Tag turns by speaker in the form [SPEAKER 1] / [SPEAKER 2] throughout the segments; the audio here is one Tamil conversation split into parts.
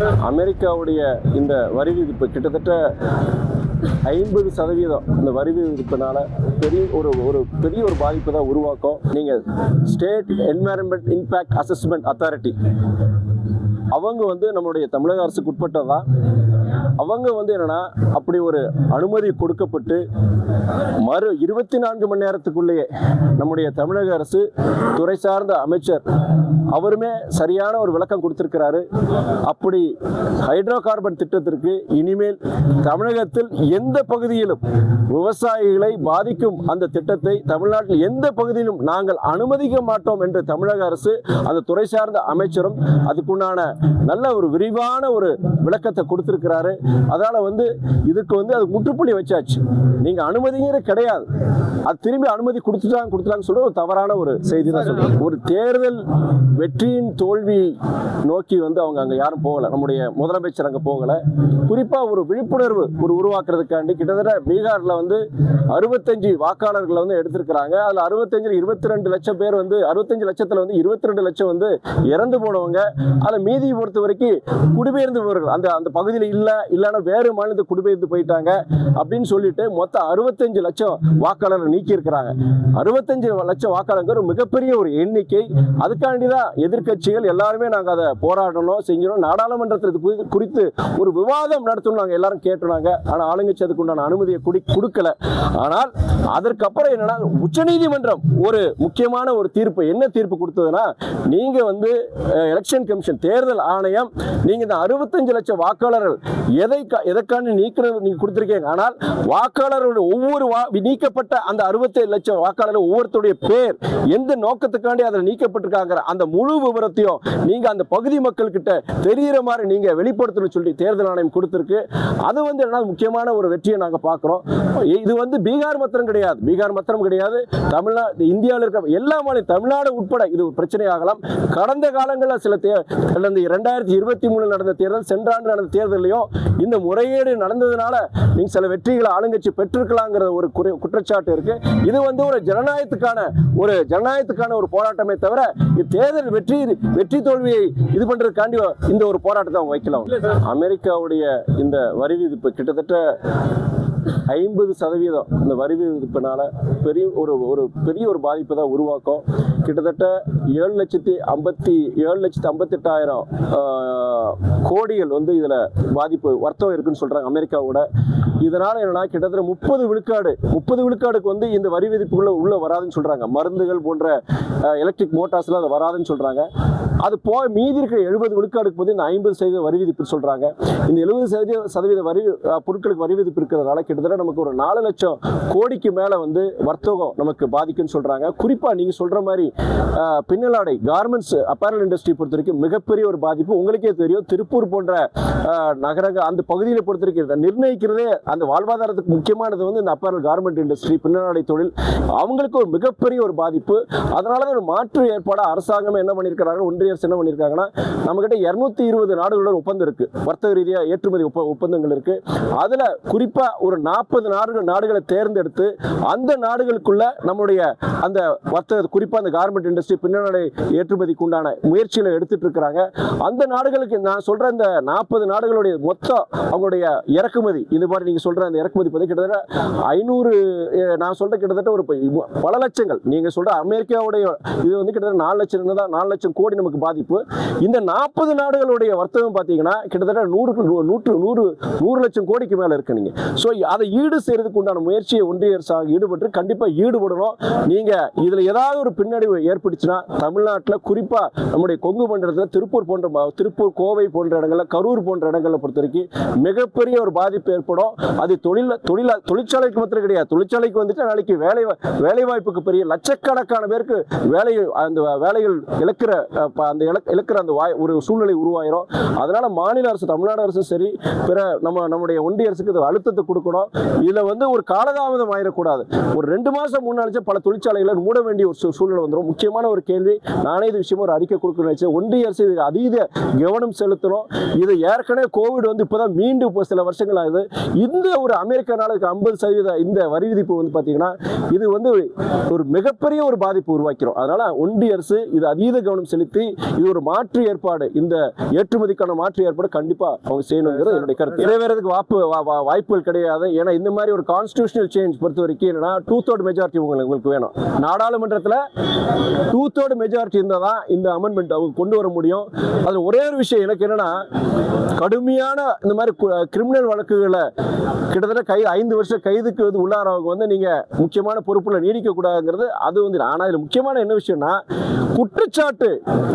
[SPEAKER 1] அமெரிக்காவுடைய இந்த வரி விதிப்பு கிட்டத்தட்ட ஐம்பது சதவீதம் இந்த வரி விதிப்பினால பெரிய ஒரு ஒரு பெரிய ஒரு பாதிப்பு தான் உருவாக்கும். நீங்கள் state environment impact assessment authority அவங்க வந்து நம்மளுடைய தமிழக அரசுக்கு உட்பட்டதான் அவங்க வந்து என்னன்னா அப்படி ஒரு அனுமதி கொடுக்கப்பட்டு மறு இருபத்தி நான்கு மணி நேரத்துக்குள்ளேயே நம்முடைய தமிழக அரசு துறை சார்ந்த அமைச்சர் அவருமே சரியான ஒரு விளக்கம் கொடுத்திருக்கிறாரு. அப்படி ஹைட்ரோ கார்பன் திட்டத்திற்கு இனிமேல் தமிழகத்தில் எந்த பகுதியிலும் விவசாயிகளை பாதிக்கும் அந்த திட்டத்தை தமிழ்நாட்டில் எந்த பகுதியிலும் நாங்கள் அனுமதிக்க மாட்டோம் என்று தமிழக அரசு அந்த துறை சார்ந்த அமைச்சரும் அதுக்குண்டான நல்ல ஒரு விரிவான ஒரு விளக்கத்தை கொடுத்திருக்கிறாரு. அதனால வந்து இதுக்கு வந்து அது முற்றுப்புள்ளி வச்சாச்சு. நீங்க அனுமதிங்கிறது கிடையாது. அது திரும்பி அனுமதி கொடுத்துட்டாங்க கொடுத்துட்டாங்க சொல்ற ஒரு தவறான ஒரு செய்தி தான் சொல்றேன். ஒரு தேர்தல் வெற்றியின் தோல்வி நோக்கி வந்து அவங்க அங்க யாரும் போகல. நம்முடைய முதலமைச்சர் அங்க போகல. குறிப்பா ஒரு விழிப்புணர்வு ஒரு உருவாக்குறதுக்காண்டி கிட்டத்தட்ட பீகார்ல வந்து அறுபத்தஞ்சு வாக்காளர்களை வந்து எடுத்திருக்கிறாங்க. அதுல அறுபத்தஞ்சுல இருபத்தி ரெண்டு லட்சம் பேர் வந்து அறுபத்தஞ்சு லட்சத்துல வந்து இருபத்தி ரெண்டு லட்சம் வந்து இறந்து போனவங்க. அதுல மீதி பொறுத்த வரைக்கும் குடிபெயர்ந்தவர்கள் அந்த அந்த பகுதியில் இல்ல இல்லைன்னா வேறு மாநிலத்தை குடிபெயர்ந்து போயிட்டாங்க அப்படின்னு சொல்லிட்டு மொத்தம் அறுபத்தஞ்சு லட்சம் வாக்காளரை நீக்கியிருக்கிறாங்க. அறுபத்தஞ்சு லட்சம் வாக்காளர்கள் மிகப்பெரிய ஒரு எண்ணிக்கை. அதுக்காண்டி தான் எதிர்க்கட்சிகள் எல்லாருமே நாங்கள் அதை போராடணும் செஞ்சிடணும். நாடாளுமன்றத்தில் இது குறித்து- ஒரு விவாதம் நடத்தணும் நாங்கள் எல்லாரும் கேட்டோனாங்க ஆனால் ஆளுங்கட்சி அதுக்குண்டான அனுமதியை குடி கொடுக்கல. ஆனால் அதற்கப்புறம் என்னன்னா உச்சநீதிமன்றம் ஒரு முக்கியமான ஒரு தீர்ப்பு. என்ன தீர்ப்பு கொடுத்ததுன்னா நீங்கள் வந்து எலெக்ஷன் கமிஷன் தேர்தல் ஆணையம் நீங்கள் இந்த அறுபத்தஞ்சு லட்சம் வாக்காளர்கள் எதை எதற்கான நீக்கிறது நீங்க கொடுத்துருக்கீங்க ஆனால் வாக்காளருடைய ஒவ்வொரு வா- நீக்கப்பட்ட அந்த அறுபத்தேழு லட்சம் வாக்காளர்கள் ஒவ்வொருத்தருடைய பேர் எந்த நோக்கத்துக்காண்டி அதில் நீக்கப்பட்டிருக்காங்கிற அந்த முழு விவரத்தையும் நீங்க அந்த பகுதி மக்கள் கிட்ட மாதிரி நீங்க வெளிப்படுத்தணும்னு சொல்லி தேர்தல் ஆணையம் கொடுத்துருக்கு. அது வந்து என்ன முக்கியமான ஒரு வெற்றியை நாங்கள் பார்க்குறோம். இது வந்து பீகார் மாத்திரம் கிடையாது. பீகார் மாத்திரம் கிடையாது. தமிழ்நாடு இந்தியாவில் இருக்க எல்லா மாநிலம் தமிழ்நாடு உட்பட இது ஒரு பிரச்சனையாகலாம் கடந்த காலங்களில் சில தே கடந்த இரண்டாயிரத்தி இருபத்தி மூணு நடந்த தேர்தல் சென்ற ஆண்டு நடந்த தேர்தலையும் இந்த முறைகேடு நடந்ததுனால நீங்க சில வெற்றிகளை ஆளுங்கட்சி பெற்றிருக்கலாங்கிற ஒரு குறை- குற்றச்சாட்டு இருக்கு. இது வந்து ஒரு ஜனநாயகத்துக்கான ஒரு ஜனநாயகத்துக்கான ஒரு போராட்டமே தவிர தேர்தல் வெற்றி வெற்றி தோல்வியை இது பண்றதுக்காண்டி இந்த ஒரு போராட்டத்தை அவங்க வைக்கலாம். அமெரிக்காவுடைய இந்த வரி விதிப்பு கிட்டத்தட்ட ஐம்பது சதவீதம் இந்த வரி விதிப்பினால பெரிய ஒரு ஒரு பெரிய ஒரு பாதிப்பு தான் உருவாக்கும். கிட்டத்தட்ட ஏழு லட்சத்தி ஐம்பத்தி ஏழு லட்சத்தி ஐம்பத்தெட்டாயிரம் கோடிகள் வந்து இதில் பாதிப்பு வர்த்தகம் இருக்குன்னு சொல்கிறாங்க அமெரிக்காவோட. இதனால் என்னென்னா கிட்டத்தட்ட முப்பது விழுக்காடு முப்பது விழுக்காடுக்கு வந்து இந்த வரி விதிப்புக்குள்ள உள்ளே வராதுன்னு சொல்கிறாங்க மருந்துகள் போன்ற எலக்ட்ரிக் மோட்டார்ஸ்லாம் அது வராதுன்னு சொல்கிறாங்க அது போக மீதி இருக்கிற எழுபது விழுக்காடுக்கு போது இந்த ஐம்பது சதவீத வரி விதிப்பு சொல்கிறாங்க இந்த எழுபது சதவீத சதவீத வரி பொருட்களுக்கு வரி விதிப்பு இருக்கிறதுனால கிட்டத்தட்ட நமக்கு ஒரு நாலு லட்சம் கோடிக்கு மேலே வந்து வர்த்தகம் நமக்கு பாதிக்குன்னு சொல்கிறாங்க குறிப்பாக நீங்கள் சொல்கிற மாதிரி பின்னலாடை கார்மெண்ட்ஸ் அப்பேரல் இண்டஸ்ட்ரி பொறுத்த வரைக்கும் மிகப்பெரிய ஒரு பாதிப்பு. உங்களுக்கே தெரியும். திருப்பூர் போன்ற நகரங்கள் நகரங்க அந்த பகுதியில் பொறுத்த வரைக்கும் நிர்ணயிக்கிறதே அந்த வாழ்வாதாரத்துக்கு முக்கியமானது வந்து இந்த அப்பேரல் கார்மெண்ட் இண்டஸ்ட்ரி பின்னலாடை தொழில். அவங்களுக்கு ஒரு மிகப்பெரிய ஒரு பாதிப்பு. அதனால தான் ஒரு மாற்று ஏற்பாடு அரசாங்கம் என்ன பண்ணியிருக்கிறாங்க? ஒன்றிய ஆசிரியர்ஸ் என்ன பண்ணியிருக்காங்கன்னா நம்மகிட்ட இருநூத்தி இருபது நாடுகளுடன் ஒப்பந்தம் இருக்கு. வர்த்தக ரீதியாக ஏற்றுமதி ஒப்ப ஒப்பந்தங்கள் இருக்கு. அதுல குறிப்பா ஒரு நாற்பது நாடுகள் நாடுகளை தேர்ந்தெடுத்து அந்த நாடுகளுக்குள்ள நம்மளுடைய அந்த வர்த்தக குறிப்பாக அந்த கார்மெண்ட் இண்டஸ்ட்ரி பின்னணி ஏற்றுமதிக்கு உண்டான முயற்சிகளை எடுத்துட்டு இருக்கிறாங்க. அந்த நாடுகளுக்கு நான் சொல்ற இந்த நாற்பது நாடுகளுடைய மொத்தம் அவங்களுடைய இறக்குமதி இது மாதிரி நீங்க சொல்ற அந்த இறக்குமதி பத்தி கிட்டத்தட்ட ஐநூறு நான் சொல்ற கிட்டத்தட்ட ஒரு பல லட்சங்கள். நீங்க சொல்ற அமெரிக்காவுடைய இது வந்து கிட்டத்தட்ட நாலு லட்சம் தான் நாலு லட்சம் கோடி நமக்கு பாதிப்பு. இந்த நாற்பது நாடுகளுடைய வர்த்தகம் பார்த்தீங்கன்னா கிட்டத்தட்ட நூறு நூற்று நூறு நூறு லட்சம் கோடிக்கு மேலே இருக்கு நீங்கள் ஸோ அதை ஈடு செய்யறதுக்கு உண்டான முயற்சியை ஒன்றிய அரசாங்கம் ஈடுபட்டு கண்டிப்பாக ஈடுபடணும். நீங்கள் இதில் ஏதாவது ஒரு பின்னடைவு ஏற்பட்டுச்சுன்னா தமிழ்நாட்டில் குறிப்பாக நம்முடைய கொங்கு மண்டலத்தில் திருப்பூர் போன்ற திருப்பூர் கோவை போன்ற இடங்களில் கரூர் போன்ற இடங்களை பொறுத்த வரைக்கும் மிகப்பெரிய ஒரு பாதிப்பு ஏற்படும். அது தொழில் தொழில் தொழிற்சாலைக்கு மாத்திரம் கிடையாது. தொழிற்சாலைக்கு வந்துட்டு நாளைக்கு வேலை வேலைவாய்ப்புக்கு வேலை வாய்ப்புக்கு பெரிய லட்சக்கணக்கான பேருக்கு வேலை அந்த வேலைகள் இழக்கிற அந்த இழக்- இழக்கிற அந்த வாய் ஒரு சூழ்நிலை உருவாயிரும். அதனால மாநில அரசு தமிழ்நாடு அரசும் சரி பிற நம்ம நம்முடைய ஒன்றிய அரசுக்கு இது அழுத்தத்தை கொடுக்கணும். இதில் வந்து ஒரு காலதாமதம் ஆயிடக்கூடாது. ஒரு ரெண்டு மாதம் முன்னாடிச்சு பல தொழிற்சாலைகளை மூட வேண்டிய ஒரு சூழ்நிலை வந்துடும் முக்கியமான ஒரு கேள்வி நானே இது விஷயமா ஒரு அறிக்கை கொடுக்கணும் ஒன்றிய அரசு இது அதீத கவனம் செலுத்தணும். இது ஏற்கனவே கோவிட் வந்து இப்பதான் மீண்டும் இப்போ சில வருஷங்கள் ஆகுது. இந்த ஒரு அமெரிக்க நாளுக்கு ஐம்பது சதவீத இந்த வரி விதிப்பு வந்து பார்த்தீங்கன்னா இது வந்து ஒரு மிகப்பெரிய ஒரு பாதிப்பு உருவாக்கிறோம் அதனால ஒன்றிய அரசு இது அதீத கவனம் செலுத்தி இது ஒரு மாற்று ஏற்பாடு. இந்த ஏற்றுமதிக்கான மாற்று ஏற்பாடு கண்டிப்பா அவங்க செய்யணுங்கிறது என்னுடைய கருத்து. நிறைவேறதுக்கு வாய்ப்பு வா- வா- வாய்ப்புகள் கிடையாது. ஏன்னா இந்த மாதிரி ஒரு கான்ஸ்டியூஷனல் சேஞ்ச் பொறுத்த வரைக்கும் என்னன்னா டூ தேர்ட் மெஜாரிட்டி உங்களுக்கு உங்களுக்கு வேணும். நாடாளுமன்றத்தில் டூ தேர்ட் மெஜாரிட்டி இருந்தால் தான் இந்த அமெண்ட்மெண்ட் அவங்க கொண்டு வர முடியும். அது ஒரே ஒரு விஷயம் எனக்கு என்னன்னா கடுமையான இந்த மாதிரி கிரிமினல் வழக்குகளை கிட்டத்தட்ட கைது ஐந்து வருஷம் கைதுக்கு வந்து உள்ளாரவங்க வந்து நீங்கள் முக்கியமான பொறுப்பில் நீடிக்கக்கூடாதுங்கிறது அது வந்து ஆனால் இதில் முக்கியமான என்ன விஷயம்னா குற்றச்சாட்டு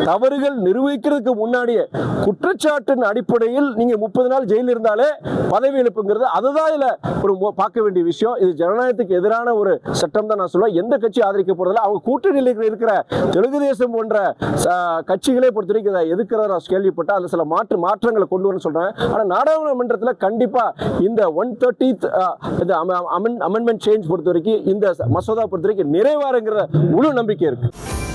[SPEAKER 1] தவறுகள் நிரூபிக்கிறதுக்கு முன்னாடியே குற்றச்சாட்டின் அடிப்படையில் நீங்க முப்பது நாள் ஜெயிலில் இருந்தாலே பதவி இழப்புங்கிறது அதுதான் இதுல ஒரு மோ- பார்க்க வேண்டிய விஷயம். இது ஜனநாயகத்துக்கு எதிரான ஒரு சட்டம் தான் நான் சொல்லுவேன் எந்த கட்சி ஆதரிக்க போறதில்ல அவங்க கூட்டணியில் இருக்கிற- தெலுங்கு தேசம் போன்ற கட்சிகளை கட்சிகளே பொறுத்த வரைக்கும் இதை எதிர்க்கிறத நான் கேள்விப்பட்டால் அதில் சில மாற்று மாற்றங்களை கொண்டு வரணும்னு சொல்றேன். ஆனால் நாடாளுமன்றத்தில் கண்டிப்பாக இந்த ஒன் தேர்ட்டி இந்த அமெண்ட்மெண்ட் சேஞ்ச் பொறுத்த வரைக்கும் இந்த மசோதா பொறுத்த வரைக்கும் நிறைவாருங்கிற முழு நம்பிக்கை இருக்குது